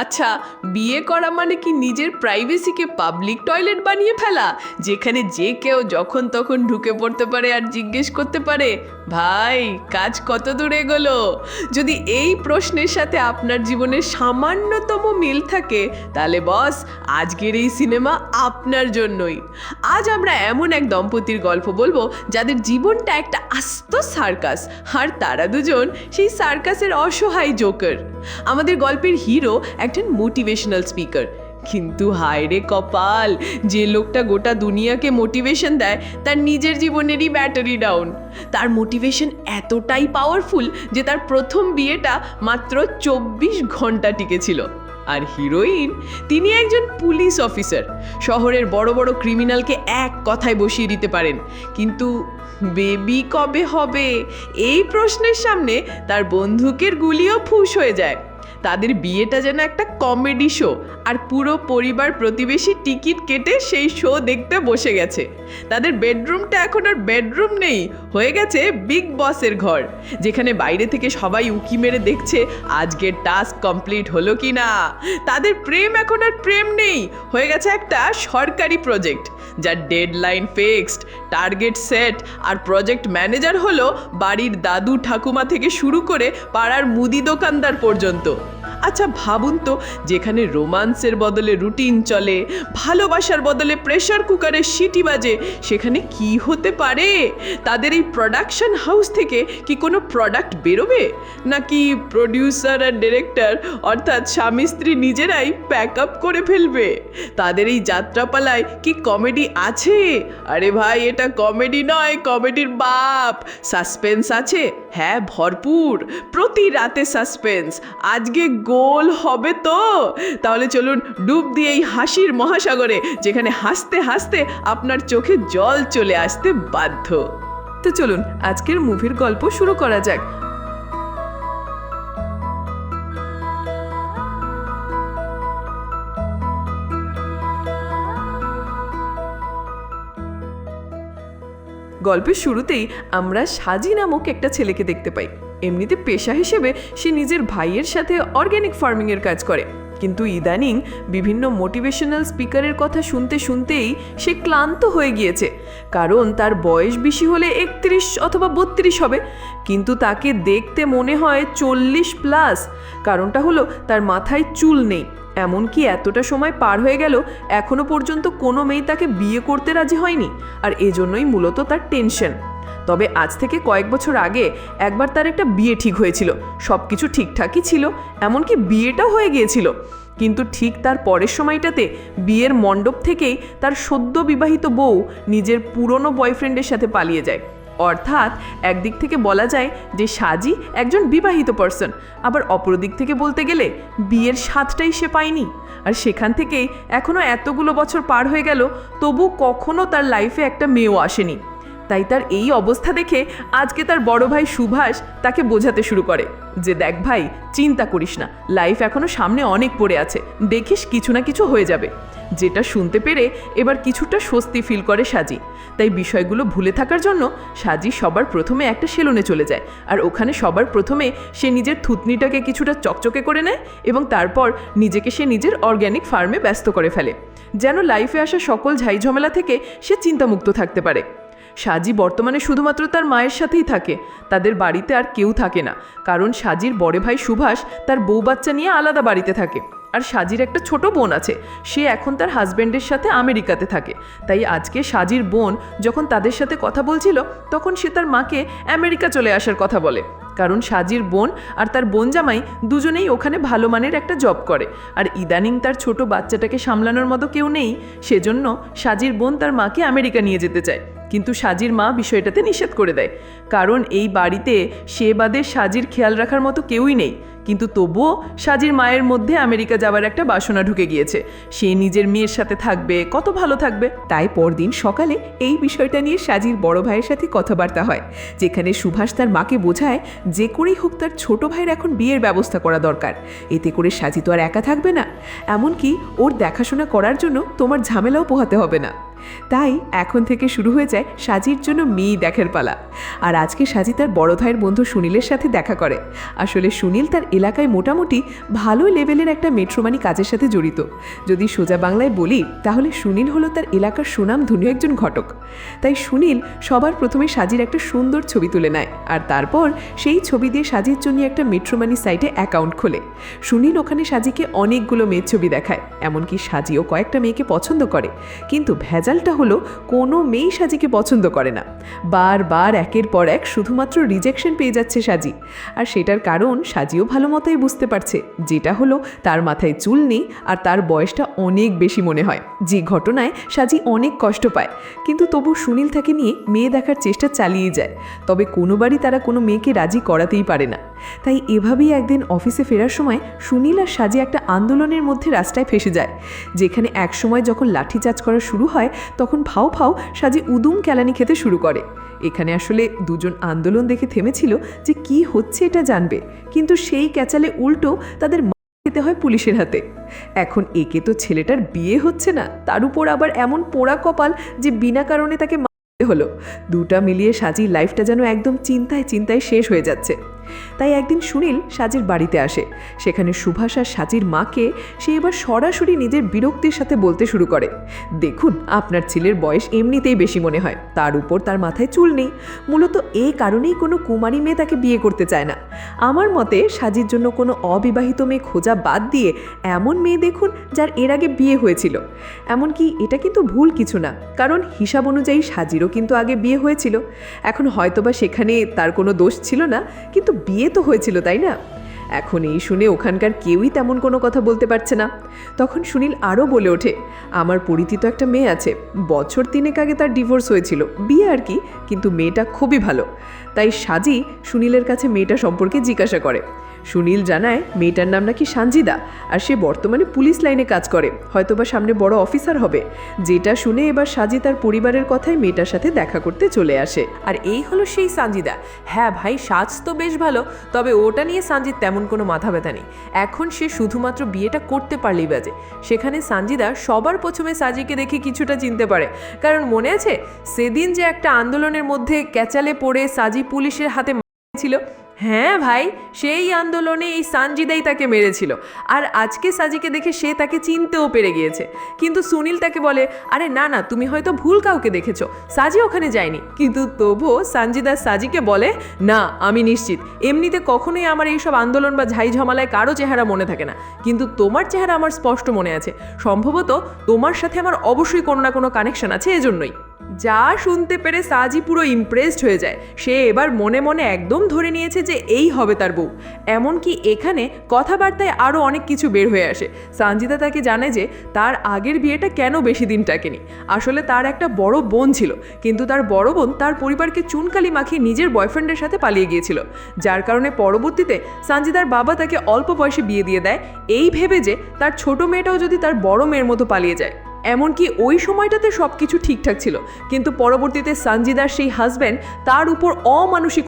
আচ্ছা বিয়ে করা মানে কি নিজের প্রাইভেসিকে পাবলিক টয়লেট বানিয়ে ফেলা? যেখানে যে কেউ যখন তখন ঢুকে পড়তে পারে আর জিজ্ঞেস করতে পারে ভাই, কাজ কত দূর এগোলো? যদি এই প্রশ্নের সাথে আপনার জীবনের সামান্যতম মিল থাকে, তাহলে বস, আজকের এই সিনেমা আপনার জন্যই। আজ আমরা এমন এক দম্পতির গল্প বলব, যাদের জীবনটা একটা আস্ত সার্কাস, আর তারা দুজন সেই সার্কাসের অসহায় জোকার। আমাদের গল্পের হিরো একজন মোটিভেশনাল স্পিকার কিন্তু হায় রে কপাল, যে লোকটা গোটা দুনিয়াকে মোটিভেশন দেয়, তার নিজের জীবনেরই ব্যাটারি ডাউন তার মোটিভেশন এতটাই পাওয়ারফুল যে তার প্রথম বিয়েটা মাত্র চব্বিশ ঘণ্টা টিকেছিল। আর হিরোইন তিনি একজন পুলিশ অফিসার শহরের বড় বড় ক্রিমিনালকে এক কথায় বসিয়ে দিতে পারেন। কিন্তু বেবি কবে হবে? এই প্রশ্নের সামনে তার বন্দুকের গুলিও ফুস হয়ে যায়। তাদের বিয়েটা যেন একটা কমেডি শো। আর পুরো পরিবার প্রতিবেশী টিকিট কেটে সেই শো দেখতে বসে গেছে। তাদের বেডরুমটা এখন আর বেডরুম নেই, হয়ে গেছে বিগ বসের ঘর, যেখানে বাইরে থেকে সবাই উকি মেরে দেখছে আজকের টাস্ক কমপ্লিট হলো কি না। তাদের প্রেম এখন আর প্রেম নেই, হয়ে গেছে একটা সরকারি প্রজেক্ট, যার ডেডলাইন ফিক্সড, টার্গেট সেট, আর প্রজেক্ট ম্যানেজার হলো বাড়ির দাদু ঠাকুমা থেকে শুরু করে পাড়ার মুদি দোকানদার পর্যন্ত। আচ্ছা ভাবুন তো, যেখানে রোমান্সের বদলে রুটিন চলে, ভালোবাসার বদলে প্রেশার কুকারের সিটি বাজে, সেখানে কি হতে পারে? তাদের এই প্রোডাকশন হাউস থেকে কি কোনো প্রোডাক্ট বেরোবে? নাকি প্রডিউসার আর ডিরেক্টর, অর্থাৎ স্বামী স্ত্রী নিজেরাই প্যাক আপ করে ফেলবে? তাদের এই যাত্রাপালায় কি কমেডি আছে? আরে ভাই, এটা কমেডি নয়, কমেডির বাপ। সাসপেন্স আছে? হ্যাঁ ভরপুর। প্রতি রাতে সাসপেন্স। আজকে গোল হবে তো? তাহলে চলুন ডুব দিয়ে এই হাসির মহাসাগরে, যেখানে হাসতে হাসতে আপনার চোখে জল চলে আসতে বাধ্য। তো চলুন, আজকের মুভির গল্প শুরু করা যাক। গল্পের শুরুতেই আমরা সাজি নামক একটা ছেলেকে দেখতে পাই। এমনিতে পেশা হিসেবে সে নিজের ভাইয়ের সাথে অর্গ্যানিক ফার্মিংয়ের কাজ করে। কিন্তু ইদানিং বিভিন্ন মোটিভেশনাল স্পিকারের কথা শুনতে শুনতেই সে ক্লান্ত হয়ে গিয়েছে। কারণ তার বয়স বেশি হলে একত্রিশ অথবা বত্রিশ হবে। কিন্তু তাকে দেখতে মনে হয় চল্লিশ প্লাস কারণটা হলো তার মাথায় চুল নেই। এমনকি এতটা সময় পার হয়ে গেল এখনও পর্যন্ত কোনো মেয়ে তাকে বিয়ে করতে রাজি হয়নি। আর এজন্যই মূলত তার টেনশন তবে আজ থেকে কয়েক বছর আগে একবার তার একটা বিয়ে ঠিক হয়েছিল। সব কিছু ঠিকঠাকই ছিল, এমনকি বিয়েটাও হয়ে গিয়েছিল। কিন্তু ঠিক তার পরের সময়টাতে বিয়ের মণ্ডপ থেকেই তার সদ্য বিবাহিত বউ নিজের পুরনো বয়ফ্রেন্ডের সাথে পালিয়ে যায়। অর্থাৎ একদিক থেকে বলা যায় যে সাজি একজন বিবাহিত পার্সন আবার অপর দিক থেকে বলতে গেলে বিয়ের স্বাদটাই সে পায়নি। আর সেখান থেকেই এখনও এতগুলো বছর পার হয়ে গেল, তবু কখনো তার লাইফে একটা মেয়েও আসেনি। তাই তার এই অবস্থা দেখে আজকে তার বড় ভাই সুভাষ তাকে বোঝাতে শুরু করে যে, দেখ ভাই, চিন্তা করিস না লাইফ এখনও সামনে অনেক পড়ে আছে, দেখিস কিছু না কিছু হয়ে যাবে। যেটা শুনতে পেরে এবার কিছুটা স্বস্তি ফিল করে সাজি। তাই বিষয়গুলো ভুলে থাকার জন্য সাজি সবার প্রথমে একটা সেলুনে চলে যায়, আর ওখানে সবার প্রথমে সে নিজের থুতনিটাকে কিছুটা চকচকে করে নেয় এবং তারপর নিজেকে সে নিজের অর্গ্যানিক ফার্মে ব্যস্ত করে ফেলে। যেন লাইফে আসা সকল ঝাইঝামেলা থেকে সে চিন্তামুক্ত থাকতে পারে। সাজি বর্তমানে শুধুমাত্র তার মায়ের সাথেই থাকে। তাদের বাড়িতে আর কেউ থাকে না। কারণ সাজির বড় ভাই সুভাষ তার বউ বাচ্চা নিয়ে আলাদা বাড়িতে থাকে। আর সাজির একটা ছোট বোন আছে। সে এখন তার হাজব্যান্ডের সাথে আমেরিকাতে থাকে। তাই আজকে সাজির বোন যখন তাদের সাথে কথা বলছিল, তখন সে তার মাকে আমেরিকা চলে আসার কথা বলে। কারণ সাজির বোন আর তার বোন জামাই দুজনেই ওখানে ভালো মানের একটা জব করে। আর ইদানিং তার ছোট বাচ্চাটাকে সামলানোর মতো কেউ নেই। সেজন্য সাজির বোন তার মাকে আমেরিকা নিয়ে যেতে চায়। কিন্তু সাজির মা বিষয়টাতে নিষেধ করে দেয়। কারণ এই বাড়িতে সে বাদে সাজির খেয়াল রাখার মতো কেউই নেই। কিন্তু তবুও সাজির মায়ের মধ্যে আমেরিকা যাওয়ার একটা বাসনা ঢুকে গিয়েছে। সে নিজের মেয়ের সাথে থাকবে, কত ভালো থাকবে। তাই পরদিন সকালে এই বিষয়টা নিয়ে সাজির বড় ভাইয়ের সাথে কথাবার্তা হয়, যেখানে সুভাষ তার মাকে বোঝায় যে করেই হোক তার ছোট ভাইয়ের এখন বিয়ের ব্যবস্থা করা দরকার। এতে করে সাজি তো আর একা থাকবে না। এমনকি ওর দেখাশোনা করার জন্য তোমার ঝামেলাও পোহাতে হবে না। তাই এখন থেকে শুরু হয়ে যায় সাজির জন্য মেয়ে দেখার পালা। আর আজকে সাজি তার বড় ভাইয়ের বন্ধু সুনীলের সাথে দেখা করে। আসলে সুনীল তার এলাকায় মোটামুটি ভালো লেভেলের একটা মেট্রোমানি কাজের সাথে জড়িত। যদি সোজা বাংলায় বলি, তাহলে সুনীল হলো তার এলাকার সুনাম ধন্য একজন ঘটক। তাই সুনীল সবার প্রথমে সাজির একটা সুন্দর ছবি তুলে নেয়। আর তারপর সেই ছবি দিয়ে সাজির জন্য একটা মেট্রোমানি সাইটে অ্যাকাউন্ট খোলে। সুনীল ওখানে সাজিকে অনেকগুলো মেয়ের ছবি দেখায়। এমনকি সাজিও কয়েকটা মেয়েকে পছন্দ করে। কিন্তু ভেজালটা হলো, কোনো মেয়েই সাজিকে পছন্দ করে না। বারবার একের পর এক শুধুমাত্র রিজেকশন পেয়ে যাচ্ছে সাজি। আর সেটার কারণ সাজিও ভালো মতোই বুঝতে পারছে, যেটা হলো তার মাথায় চুল নেই আর তার বয়সটা অনেক বেশি মনে হয়। যে ঘটনায় সাজি অনেক কষ্ট পায়। কিন্তু তবু সুনীল তাকে নিয়ে মেয়ে দেখার চেষ্টা চালিয়ে যায়। তবে কোনোবারই তারা কোনো মেয়েকে রাজি করাতেই পারে না। তাই এভাবেই একদিন অফিসে ফেরার সময় সুনীল আর সাজি একটা আন্দোলনের মধ্যে রাস্তায় ফেসে যায়। যেখানে একসময় যখন লাঠিচার্জ করা শুরু হয়, তখন ফাও ফাও সাজি উদুম কেলানি খেতে শুরু করে। এখানে আসলে দুজন আন্দোলন দেখে থেমেছিল যে কি হচ্ছে এটা জানবে। কিন্তু সেই ক্যাচালে উল্টো তাদের খেতে হয় পুলিশের হাতে। এখন একে তো ছেলেটার বিয়ে হচ্ছে না, তার উপর আবার এমন পোড়া কপাল যে বিনা কারণে তাকে হলো। দুটা মিলিয়ে সাজি লাইফটা যেন একদম চিন্তায় চিন্তায় শেষ হয়ে যাচ্ছে। তাই একদিন সুনীল সাজির বাড়িতে আসে। সেখানে সুভাষ আর সাজির মাকে সে এবার সরাসরি নিজের বিরক্তির সাথে বলতে শুরু করে। দেখুন, আপনার ছেলের বয়স এমনিতেই বেশি মনে হয়। তার উপর তার মাথায় চুল নেই। মূলত এ কারণেই কোনো কুমারী মেয়ে তাকে বিয়ে করতে চায় না। আমার মতে সাজির জন্য কোনো অবিবাহিত মেয়ে খোঁজা বাদ দিয়ে এমন মেয়ে দেখুন যার এর আগে বিয়ে হয়েছিল। এমনকি এটা কিন্তু ভুল কিছু না, কারণ হিসাব অনুযায়ী সাজিরও কিন্তু আগে বিয়ে হয়েছিল। এখন হয়তোবা সেখানে তার কোনো দোষ ছিল না, কিন্তু বিয়ে তো হয়েছিল, তাই না? এখন এই শুনে ওখানকার কেউই তেমন কোনো কথা বলতে পারছে না। তখন সুনীল আরও বলে ওঠে, আমার পরিচিত একটা মেয়ে আছে, বছর তিনেক আগে তার ডিভোর্স হয়েছিল, বিয়ে আর কি, কিন্তু মেয়েটা খুবই ভালো। তাই সাজি সুনীলের কাছে মেয়েটা সম্পর্কে জিজ্ঞাসা করে। সুনীল জানায়, মেয়েটার নাম নাকি সানজিদা, আর সে বর্তমানে পুলিশ লাইনে কাজ করে, হয়তোবা সামনে বড় অফিসার হবে। যেটা শুনে এবার সাজি তার পরিবারের কথাই মেয়েটার সাথে দেখা করতে চলে আসে। আর এই হলো সেই সানজিদা। হ্যাঁ ভাই, সাজ তো বেশ ভালো, তবে ওটা নিয়ে সানজিদ তেমন কোনো মাথা ব্যথা নেই। এখন সে শুধুমাত্র বিয়েটা করতে পারলেই বাজে। সেখানে সানজিদা সবার প্রথমে সাজিকে দেখে কিছুটা চিনতে পারে। কারণ মনে আছে, সেদিন যে একটা আন্দোলনের মধ্যে ক্যাচালে পড়ে সাজি পুলিশের হাতে ছিল হ্যাঁ ভাই, সেই আন্দোলনে এই সানজিদাই তাকে মেরেছিল। আর আজকে সাজিকে দেখে সে তাকে চিনতেও পেরে গিয়েছে। কিন্তু সুনীল তাকে বলে, আরে না না, তুমি হয়তো ভুল কাউকে দেখেছ। সাজি ওখানে যায়নি। কিন্তু তবুও সানজিদা সাজিকে বলে, না, আমি নিশ্চিত। এমনিতে কখনোই আমার এইসব আন্দোলন বা ঝাই কারও চেহারা মনে থাকে না। কিন্তু তোমার চেহারা আমার স্পষ্ট মনে আছে। সম্ভবত তোমার সাথে আমার অবশ্যই কোনো না কোনো কানেকশন আছে এজন্যই। যা শুনতে পেরে সাজি পুরো ইমপ্রেসড হয়ে যায়। সে এবার মনে মনে একদম ধরে নিয়েছে যে এই হবে তার বউ। এমনকি এখানে কথাবার্তায় আরও অনেক কিছু বের হয়ে আসে। সানজিদা তাকে জানে যে তার আগের বিয়েটা কেন বেশি দিন টাকেনি? আসলে তার একটা বড় বোন ছিল, কিন্তু তার বড় বোন তার পরিবারকে চুনকালি মাখিয়ে নিজের বয়ফ্রেন্ডের সাথে পালিয়ে গিয়েছিল। যার কারণে পরবর্তীতে সানজিদার বাবা তাকে অল্প বয়সে বিয়ে দিয়ে দেয়। এই ভেবে যে তার ছোট মেয়েটাও যদি তার বড় মেয়ের মতো পালিয়ে যায়। এমনকি ওই সময়টাতে সব কিছু ঠিকঠাক ছিল। কিন্তু পরবর্তীতে সঞ্জিদার সেই হাজব্যান্ড তার উপর অমানসিক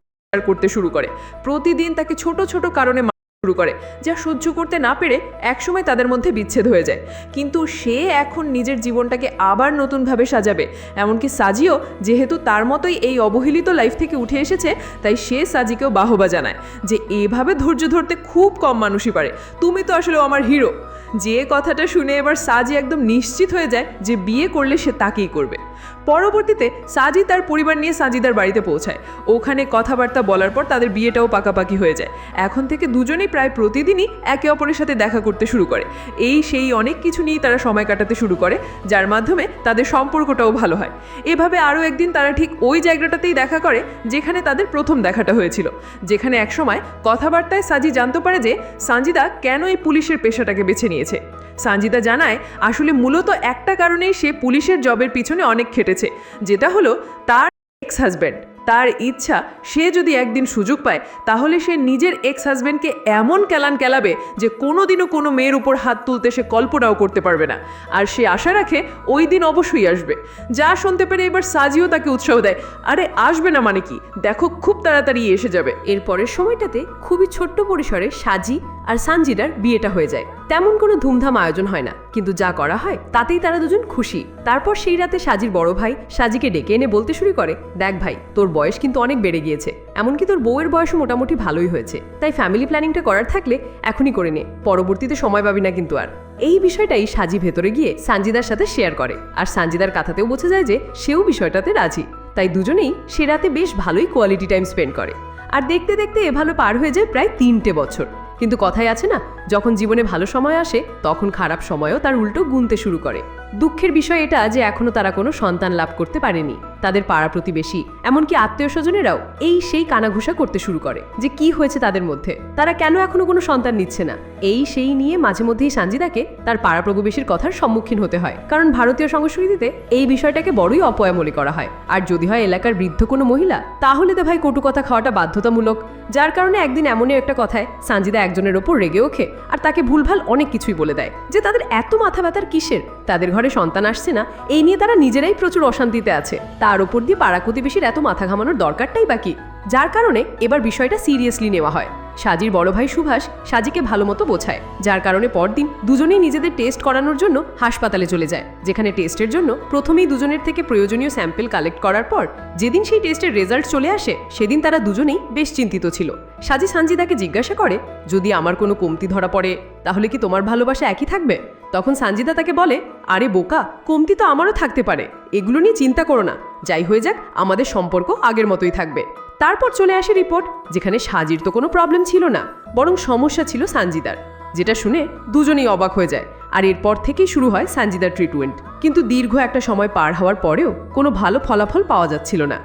করতে শুরু করে। প্রতিদিন তাকে ছোট ছোট কারণে শুরু করে, যা সহ্য করতে না পেরে একসময় তাদের মধ্যে বিচ্ছেদ হয়ে যায়। কিন্তু সে এখন নিজের জীবনটাকে আবার নতুনভাবে সাজাবে। এমনকি সাজিও যেহেতু তার মতোই এই অবহেলিত লাইফ থেকে উঠে এসেছে, তাই সে সাজিকেও বাহবা জানায় যে, এভাবে ধৈর্য ধরতে খুব কম মানুষই পারে। তুমি তো আসলে আমার হিরো যে কথাটা শুনে এবার সাজি একদম নিশ্চিত হয়ে যায় যে বিয়ে করলে সে তাকেই করবে। পরবর্তীতে সাজি তার পরিবার নিয়ে সাজিদার বাড়িতে পৌঁছায়। ওখানে কথাবার্তা বলার পর তাদের বিয়েটাও পাকাপাকি হয়ে যায়। এখন থেকে দুজনেই প্রায় প্রতিদিনই একে অপরের সাথে দেখা করতে শুরু করে। এই সেই অনেক কিছু নিয়েই তারা সময় কাটাতে শুরু করে, যার মাধ্যমে তাদের সম্পর্কটাও ভালো হয়। এভাবে আরও একদিন তারা ঠিক ওই জায়গাটাতেই দেখা করে, যেখানে তাদের প্রথম দেখাটা হয়েছিল। যেখানে একসময় কথাবার্তায় সাজি জানতে পারে যে সানজিদা কেন এই পুলিশের পেশাটাকে বেছে নিয়েছে। সানজিদা জানায়, আসলে মূলত একটা কারণেই সে পুলিশের জবের পিছনে অনেক খেটেছে, যেটা হলো তার এক্স হাজব্যান্ড তার ইচ্ছা, সে যদি একদিন সুযোগ পায়, তাহলে সে নিজের এক্স হাজব্যান্ডকে এমন কেলান কেলাবে যে কোনোদিনও কোনো মেয়ের উপর হাত তুলতে সে কল্পনাও করতে পারবে না। আর সে আশা রাখে ওই দিন অবশ্যই আসবে। যা শুনতে পেরে এবার সাজিও তাকে উৎসাহ দেয়। আরে, আসবে না মানে কি? দেখো, খুব তাড়াতাড়ি এসে যাবে। এরপরের সময়টাতে খুবই ছোট্ট পরিসরে সাজি আর সানজিদার বিয়েটা হয়ে যায়। তেমন কোনো ধুমধাম আয়োজন হয় না। কিন্তু যা করা হয়, তাতেই তারা দুজন খুশি। তারপর সেই রাতে সাজির বড় ভাই সাজিকে ডেকে এনে বলতে শুরু করে, দেখ ভাই, তোর বয়স কিন্তু অনেক বেড়ে গিয়েছে। এমনকি তোর বউয়ের বয়সও মোটামুটি ভালোই হয়েছে। তাই ফ্যামিলি প্ল্যানিংটা করার থাকলে এখনই করে নে। পরবর্তীতে সময় পাবি না কিন্তু আর। এই বিষয়টাই সাজি ভেতরে গিয়ে সানজিদার সাথে শেয়ার করে। আর সানজিদার কথাতেও বোঝা যায় যে সেও বিষয়টাতে রাজি। তাই দুজনেই সে রাতে বেশ ভালোই কোয়ালিটি টাইম স্পেন্ড করে। আর দেখতে দেখতে এভাবে পার হয়ে যায় প্রায় তিনটে বছর। কিন্তু কথাই আছে না যখন জীবনে ভালো সময় আসে, তখন খারাপ সময়ও তার উল্টো গুনতে শুরু করে। দুঃখের বিষয় এটা যে এখনও তারা কোনো সন্তান লাভ করতে পারেনি। তাদের পাড়া প্রতিবেশী, এমনকি আত্মীয় স্বজনেরাও এই সেই কানাঘুষা করতে শুরু করে যে কি হয়েছে তাদের মধ্যে। তারা কেন এখনও কোনো সন্তান নিচ্ছে না? এই সেই নিয়ে মাঝে মধ্যেই সানজিদাকে তার পাড়া প্রতিবেশীর কথার সম্মুখীন হতে হয়। কারণ ভারতীয় সংস্কৃতিতে এই বিষয়টাকে বড়ই অপয়া মনে করা হয়। আর যদি হয় এলাকার বৃদ্ধ কোনো মহিলা, তাহলে তো ভাই কটু কথা খাওয়াটা বাধ্যতামূলক। যার কারণে একদিন এমনই একটা কথায় সানজিদা একজনের ওপর রেগে ওঠে আর তাকে ভুলভাল অনেক কিছুই বলে দেয়। যে তাদের এত মাথা ব্যথার কিসের? তাদের ঘরে সন্তান আসছে না, এই নিয়ে তারা নিজেরাই প্রচুর অশান্তিতে আছে। তার উপর দিয়ে পাড়া প্রতিবেশীর এত মাথা ঘামানোর দরকারটাই বাকি যার কারণে এবার বিষয়টা সিরিয়াসলি নেওয়া হয়। সাজির বড় ভাই সুভাষ সাজিকে ভালো মতো বোঝায়, যার কারণে পরদিন দুজনেই নিজেদের টেস্ট করানোর জন্য হাসপাতালে চলে যায়, যেখানে টেস্টের জন্য প্রথমেই দুজনের থেকে প্রয়োজনীয় স্যাম্পেল কালেক্ট করার পর যেদিন সেই টেস্টের রেজাল্ট চলে আসে, সেদিন তারা দুজনেই বেশ চিন্তিত ছিল। সাজি সানজিদাকে জিজ্ঞাসা করে, যদি আমার কোনো কমতি ধরা পড়ে, তাহলে কি তোমার ভালোবাসা একই থাকবে? তখন সানজিদা তাকে বলে, আরে বোকা, কমতি তো আমারও থাকতে পারে, এগুলো নিয়ে চিন্তা করো না, যাই হয়ে যাক, আমাদের সম্পর্ক আগের মতোই থাকবে। তারপর চলে আসে রিপোর্ট, যেখানে সাজির তো কোনো প্রবলেম ছিল না, বরং সমস্যা ছিল সানজিদার। যেটা শুনে দুজনেই অবাক হয়ে যায়, আর এরপর থেকেই শুরু হয় সানজিদার ট্রিটমেন্ট কিন্তু দীর্ঘ একটা সময় পার হওয়ার পরেও কোনো ভালো ফলাফল পাওয়া যাচ্ছিল না।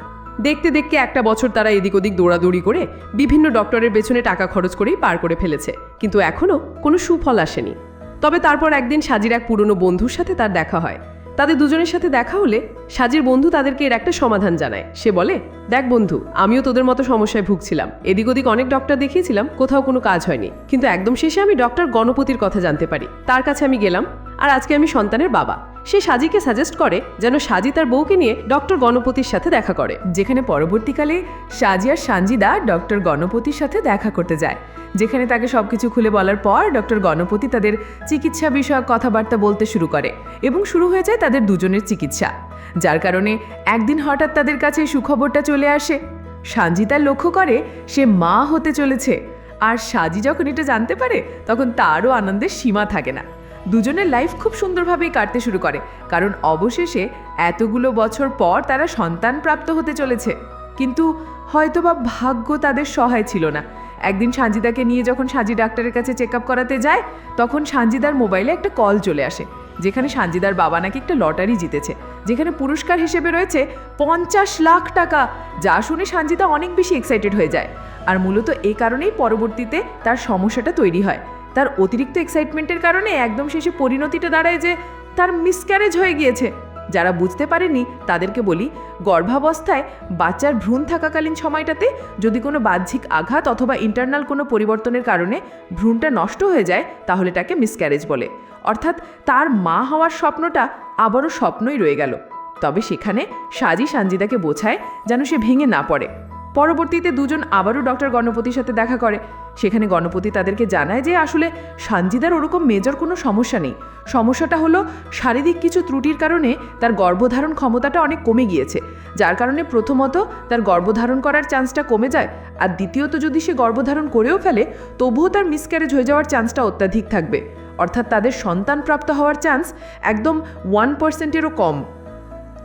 দেখতে দেখতে একটা বছর তারা এদিক ওদিক দৌড়াদৌড়ি করে বিভিন্ন ডক্টরের পেছনে টাকা খরচ করেই পার করে ফেলেছে, কিন্তু এখনও কোনো সুফল আসেনি। তবে তারপর একদিন সাজির এক পুরনো বন্ধুর সাথে তার দেখা হয়। তাদের দুজনের সাথে দেখা হলে সাজির বন্ধু তাদেরকে এর একটা সমাধান জানায়। সে বলে, দেখ বন্ধু, আমিও তোদের মতো সমস্যায় ভুগছিলাম। এদিক ওদিক অনেক ডক্টর দেখিয়েছিলাম, কোথাও কোনো কাজ হয়নি। কিন্তু একদম শেষে আমি ডক্টর গণপতির কথা জানতে পারি। তার কাছে আমি গেলাম আর আজকে আমি সন্তানের বাবা। সে সাজিকে সাজেস্ট করে যেন সাজি তার বউকে নিয়ে ডক্টর গণপতির সাথে দেখা করে। যেখানে পরবর্তীকালে সাজি আর সানজিদা ডক্টর গণপতির সাথে দেখা করতে যায়। যেখানে তাকে সবকিছু খুলে বলার পর ডক্টর গণপতি তাদের চিকিৎসা বিষয়ক কথাবার্তা বলতে শুরু করে এবং শুরু হয়ে যায় তাদের দুজনের চিকিৎসা। যার কারণে একদিন হঠাৎ তাদের কাছে সুখবরটা চলে আসে। সানজিদা লক্ষ্য করে, সে মা হতে চলেছে। আর সাজি যখন এটা জানতে পারে, তখন তারও আনন্দের সীমা থাকে না। দুজনের লাইফ খুব সুন্দরভাবেই কাটতে শুরু করে, কারণ অবশেষে এতগুলো বছর পর তারা সন্তান প্রাপ্ত হতে চলেছে। কিন্তু হয়তোবা ভাগ্য তাদের সহায় ছিল না। একদিন সানজিদাকে নিয়ে যখন সাজি ডাক্তারের কাছে চেক আপ করাতে যায়, তখন সানজিদার মোবাইলে একটা কল চলে আসে, যেখানে সানজিদার বাবা নাকি একটা লটারি জিতেছে, যেখানে পুরস্কার হিসেবে রয়েছে পঞ্চাশ লাখ টাকা, যা শুনে সানজিদা অনেক বেশি এক্সাইটেড হয়ে যায়। আর মূলত এই কারণেই পরবর্তীতে তার সমস্যাটা তৈরি হয়। তার অতিরিক্ত এক্সাইটমেন্টের কারণে একদম শেষে পরিণতিটা দাঁড়ায় যে, তার মিসক্যারেজ হয়ে গিয়েছে। যারা বুঝতে পারেনি, তাদেরকে বলি, গর্ভাবস্থায় বাচ্চার ভ্রূণ থাকাকালীন সময়টাতে যদি কোনো বাহ্যিক আঘাত অথবা ইন্টারনাল কোনো পরিবর্তনের কারণে ভ্রূণটা নষ্ট হয়ে যায়, তাহলে তাকে মিসক্যারেজ বলে। অর্থাৎ তার মা হওয়ার স্বপ্নটা আবারও স্বপ্নই রয়ে গেল। তবে সেখানে সাজি সানজিদাকে বোঝায় যেন সে ভেঙে না পড়ে। পরবর্তীতে দুজন আবারও ডক্টর গণপতির সাথে দেখা করে। সেখানে গণপতি তাদেরকে জানায় যে আসলে সানজিদার ওরকম মেজর কোনো সমস্যা নেই। সমস্যাটা হলো শারীরিক কিছু ত্রুটির কারণে তার গর্ভধারণ ক্ষমতাটা অনেক কমে গিয়েছে। যার কারণে প্রথমত তার গর্ভধারণ করার চান্সটা কমে যায় আর দ্বিতীয়ত যদি সে গর্ভধারণ করেও ফেলে, তবুও তার মিসক্যারেজ হয়ে যাওয়ার চান্সটা অত্যাধিক থাকবে। অর্থাৎ তাদের সন্তান প্রাপ্ত হওয়ার চান্স একদম ওয়ান পার্সেন্টেরও কম।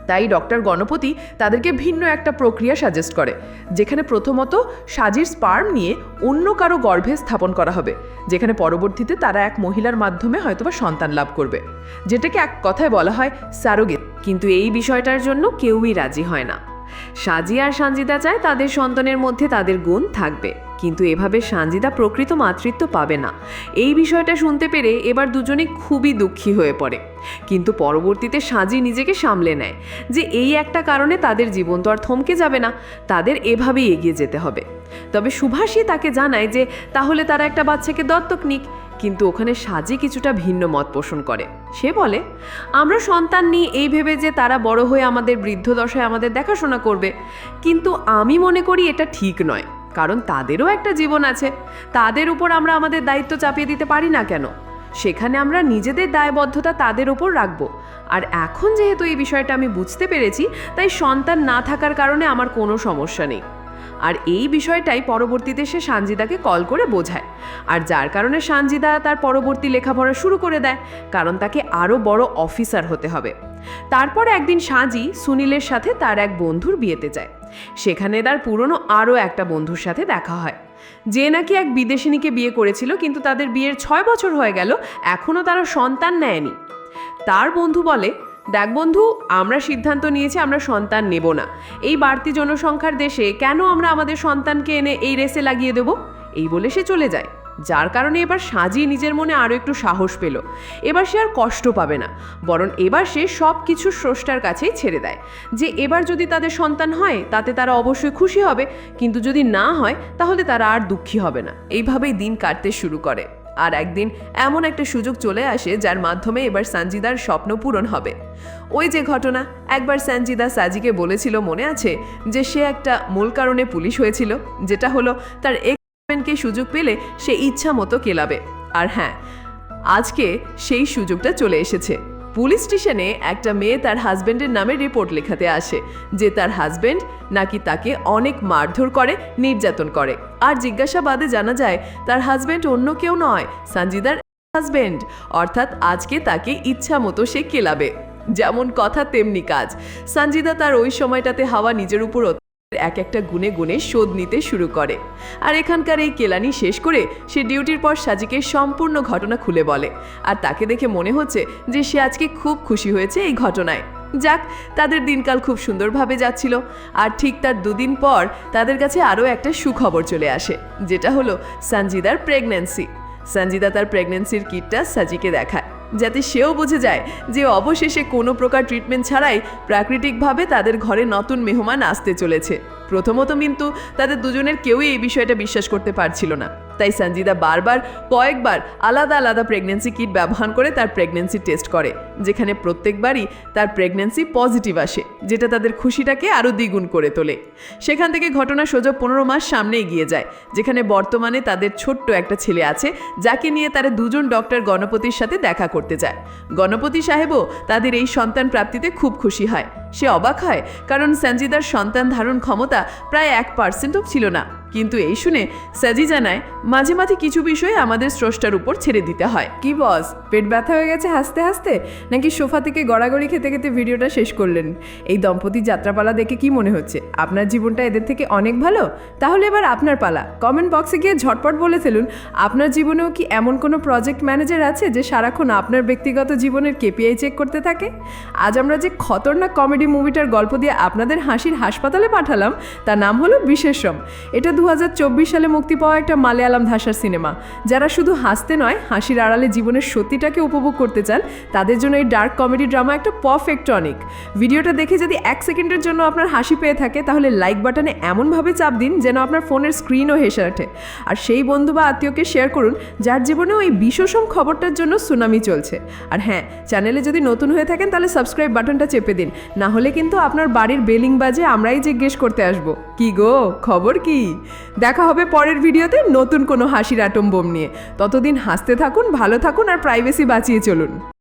তাই ডক্টর গণপতি তাদেরকে ভিন্ন একটা প্রক্রিয়া সাজেস্ট করে, যেখানে প্রথমত সাজির স্পার্ম নিয়ে অন্য কারও গর্ভে স্থাপন করা হবে, যেখানে পরবর্তীতে তারা এক মহিলার মাধ্যমে হয়তোবা সন্তান লাভ করবে। যেটাকে এক কথায় বলা হয় স্যারোগেট কিন্তু এই বিষয়টার জন্য কেউই রাজি হয় না। সাজি আর সানজিদা চায় তাদের সন্তানের মধ্যে তাদের গুণ থাকবে। কিন্তু এভাবে সানজিদা প্রকৃত মাতৃত্ব পাবে না। এই বিষয়টা শুনতে পেরে এবার দুজনে খুবই দুঃখী হয়ে পড়ে। কিন্তু পরবর্তীতে সাজি নিজেকে সামলে নেয় যে এই একটা কারণে তাদের জীবন তো আর থমকে যাবে না, তাদের এভাবেই এগিয়ে যেতে হবে। তবে সুভাষই তাকে জানায় যে তাহলে তারা একটা বাচ্চাকে দত্তক নিক, কিন্তু ওখানে সাজি কিছুটা ভিন্ন মত পোষণ করে। সে বলে, আমরা সন্তান নিই এই ভেবে যে তারা বড় হয়ে আমাদের বৃদ্ধ দশায় আমাদের দেখাশোনা করবে, কিন্তু আমি মনে করি এটা ঠিক নয়। কারণ তাদেরও একটা জীবন আছে। তাদের উপর আমরা আমাদের দায়িত্ব চাপিয়ে দিতে পারি না কেন? সেখানে আমরা নিজেদের দায়বদ্ধতা তাদের ওপর রাখব। আর এখন যেহেতু এই বিষয়টা আমি বুঝতে পেরেছি, তাই সন্তান না থাকার কারণে আমার কোনো সমস্যা নেই। আর এই বিষয়টাই পরবর্তীতে সে সানজিদাকে কল করে বোঝায়। আর যার কারণে সানজিদা তার পরবর্তী লেখাপড়া শুরু করে দেয়, কারণ তাকে আরও বড় অফিসার হতে হবে। তারপর একদিন সাজি সুনীলের সাথে তার এক বন্ধুর বিয়েতে যায়। সেখানে তার পুরনো আরও একটা বন্ধুর সাথে দেখা হয়। যে নাকি এক বিদেশিনীকে বিয়ে করেছিল, কিন্তু তাদের বিয়ের ছয় বছর হয়ে গেল, এখনও তারা সন্তান নেয়নি। তার বন্ধু বলে, দেখ বন্ধু, আমরা সিদ্ধান্ত নিয়েছি আমরা সন্তান নেব না। এই বাড়তি জনসংখ্যার দেশে কেন আমরা আমাদের সন্তানকে এনে এই রেসে লাগিয়ে দেব? এই বলে সে চলে যায়। যার কারণে এবার সাজিয়ে নিজের মনে আরও একটু সাহস পেল। এবার সে আর কষ্ট পাবে না, বরং এবার সে সব কিছু স্রষ্টার কাছেই ছেড়ে দেয়। যে এবার যদি তাদের সন্তান হয়, তাতে তারা অবশ্যই খুশি হবে, কিন্তু যদি না হয়, তাহলে তারা আর দুঃখী হবে না। এইভাবেই দিন কাটতে শুরু করে। আর একদিন এমন একটা সুযোগ চলে আসে, যার মাধ্যমে এবার সঞ্জিদার স্বপ্ন পূরণ হবে। ওই যে ঘটনা, একবার সঞ্জিদা সাজিকে বলেছিল মনে আছে, যে সে একটা মূল কারণে পুলিশ হয়েছিল, যেটা হলো তার এক্সপেনকে সুযোগ পেলে সে ইচ্ছা মতো কেলাবে। আর হ্যাঁ আজকে সেই সুযোগটা চলে এসেছে। পুলিশ স্টেশনে একটা মেয়ে তার হাজবেন্ডের নামে রিপোর্ট লেখাতে আসে, যে তার হাজবেন্ড নাকি তাকে অনেক মারধর করে, নির্যাতন করে। আর জিজ্ঞাসাবাদে জানা যায়, তার হাজবেন্ড অন্য কেউ নয় সঞ্জিদার হাজবেন্ড অর্থাৎ আজকে তাকে ইচ্ছা মতো সে কেলাবে। যেমন কথা তেমনি কাজ। সঞ্জিদা তার ওই সময়টাতে হাওয়া নিজের উপর এক একটা গুণে গুণে শোধ নিতে শুরু করে। আর এখানকার এই কেলানি শেষ করে সে ডিউটির পর সাজিকে সম্পূর্ণ ঘটনা খুলে বলে। আর তাকে দেখে মনে হচ্ছে যে সে আজকে খুব খুশি হয়েছে এই ঘটনায়। যাক, তাদের দিনকাল খুব সুন্দরভাবে যাচ্ছিল। আর ঠিক তার দুদিন পর তাদের কাছে আরও একটা সুখবর চলে আসে, যেটা হলো সঞ্জিদার প্রেগন্যান্সি। সঞ্জিদা তার প্রেগন্যান্সির কিটটা সাজিকে দেখায়। যাতে সেও বুঝে যায় যে অবশেষে কোনো প্রকার ট্রিটমেন্ট ছাড়াই প্রাকৃতিকভাবে তাদের ঘরে নতুন মেহমান আসতে চলেছে। প্রথমত কিন্তু তাদের দুজনের কেউই এই বিষয়টা বিশ্বাস করতে পারছিল না। তাই সঞ্জিদা বারবার, কয়েকবার আলাদা আলাদা প্রেগনেন্সি কিট ব্যবহার করে তার প্রেগনেন্সি টেস্ট করে, যেখানে প্রত্যেকবারই তার প্রেগনেন্সি পজিটিভ আসে, যেটা তাদের খুশিটাকে আরও দ্বিগুণ করে তোলে। সেখান থেকে ঘটনা সোজা পনেরো মাস সামনে এগিয়ে যায়, যেখানে বর্তমানে তাদের ছোট্ট একটা ছেলে আছে, যাকে নিয়ে তারা দুজন ডক্টর গণপতির সাথে দেখা করতে যায়। গণপতি সাহেবও তাদের এই সন্তান প্রাপ্তিতে খুব খুশি হয়। সে অবাক হয়, কারণ সঞ্জিদার সন্তান ধারণ ক্ষমতা প্রায় এক পার্সেন্টও ছিল না। কিন্তু এই শুনে সাজি জানায়, মাঝে মাঝে কিছু বিষয় আমাদের স্রষ্টার উপর ছেড়ে দিতে হয়। কি বস, পেট ব্যথা হয়ে গেছে হাসতে হাসতে? নাকি সোফা থেকে গড়াগড়ি খেতে খেতে ভিডিওটা শেষ করলেন? এই দম্পতির যাত্রাপালা দেখে কি মনে হচ্ছে? আপনার জীবনটা এদের থেকে অনেক ভালো? তাহলে এবার আপনার পালা। কমেন্ট বক্সে গিয়ে ঝটপট বলে ফেলুন, আপনার জীবনেও কি এমন কোনো প্রজেক্ট ম্যানেজার আছে যে সারাক্ষণ আপনার ব্যক্তিগত জীবনের কেপিআই চেক করতে থাকে? আজ আমরা যে খতরনাক কমেডি মুভিটার গল্প দিয়ে আপনাদের হাসির হাসপাতালে পাঠালাম, তার নাম হলো বিশেষম এটা দু সালে মুক্তি পাওয়া একটা মালয়ালাম ভাষার সিনেমা। যারা শুধু হাসতে নয়, হাসির আড়ালে জীবনের সত্যিটাকে উপভোগ করতে চান, তাদের জন্য এই ডার্ক কমেডি ড্রামা একটা পারফেক্ট টনিক ভিডিওটা দেখে যদি এক সেকেন্ডের জন্য আপনার হাসি পেয়ে থাকে, তাহলে লাইক বাটনে এমনভাবে চাপ দিন যেন আপনার ফোনের স্ক্রিনও হেসে ওঠে। আর সেই বন্ধু বা আত্মীয়কে শেয়ার করুন, যার জীবনেও এই বিশ্বসম খবরটার জন্য সুনামি চলছে। আর হ্যাঁ চ্যানেলে যদি নতুন হয়ে থাকেন, তাহলে সাবস্ক্রাইব বাটনটা চেপে দিন। না হলে কিন্তু আপনার বাড়ির বেলিং বাজে আমরাই জিজ্ঞেস করতে আসব। কি গো? খবর কি? দেখা হবে পরের ভিডিওতে নতুন কোনো হাসির আটম্বম বোম নিয়ে। ততদিন হাসতে থাকুন, ভালো থাকুন আর প্রাইভেসি বাঁচিয়ে চলুন।